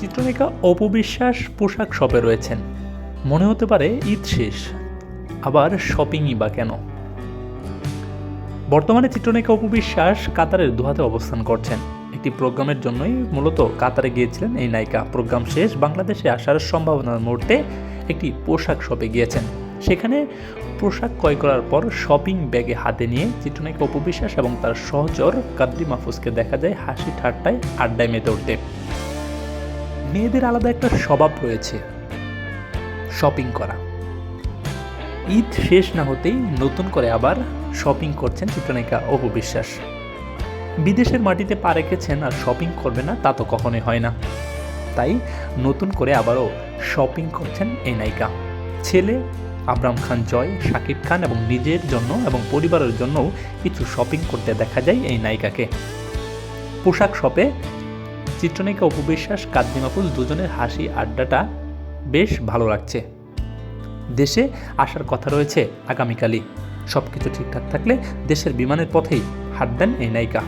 চিত্রনায়িকা অপবিশ্বাস পোশাক শপে রয়েছেন। মনে হতে পারে ঈদ শেষ, আবার শপিংই বা কেন? বর্তমানে চিত্রনায়িকা অপবিশ্বাস কাতারের দুহাতে অবস্থান করছেন। একটি প্রোগ্রামের জন্যই মূলত কাতারে গিয়েছিলেন এই নায়িকা। প্রোগ্রাম শেষ, বাংলাদেশে আসার সম্ভাবনার মুহূর্তে একটি পোশাক শপে গিয়েছেন। সেখানে পোশাক ক্রয় করার পর শপিং ব্যাগে হাতে নিয়ে চিত্রনায়িকা অপবিশ্বাস এবং তার সহচর কাদ্রি মাহফুজকে দেখা যায় হাসি ঠাট্টায় আড্ডায় মেতে উঠতে। মেয়েদের আলাদা একটা স্বভাব রয়েছে শপিং করা। ঈদ শেষ না হতেই নতুন করে আবার শপিং করছেন চিত্রনায়িকা অপু বিশ্বাস। বিদেশের মাটিতে পা রেখেছেন আর শপিং করবে না, তা তো কখনোই হয় না। তাই নতুন করে আবারও শপিং করছেন এই নায়িকা। ছেলে আবরাম খান জয়, শাকিব খান এবং নিজের জন্য এবং পরিবারের জন্যও কিছু শপিং করতে দেখা যায় এই নায়িকাকে। পোশাক শপে চিত্রনায়িকা উপবিশ্বাস মাহফুজ দুজনের হাসি, আড্ডাটা বেশ ভালো লাগছে। দেশে আসার কথা রয়েছে আগামীকালই। সব কিছু ঠিকঠাক থাকলে দেশের বিমানের পথেই হাঁটবেন এই নায়িকা।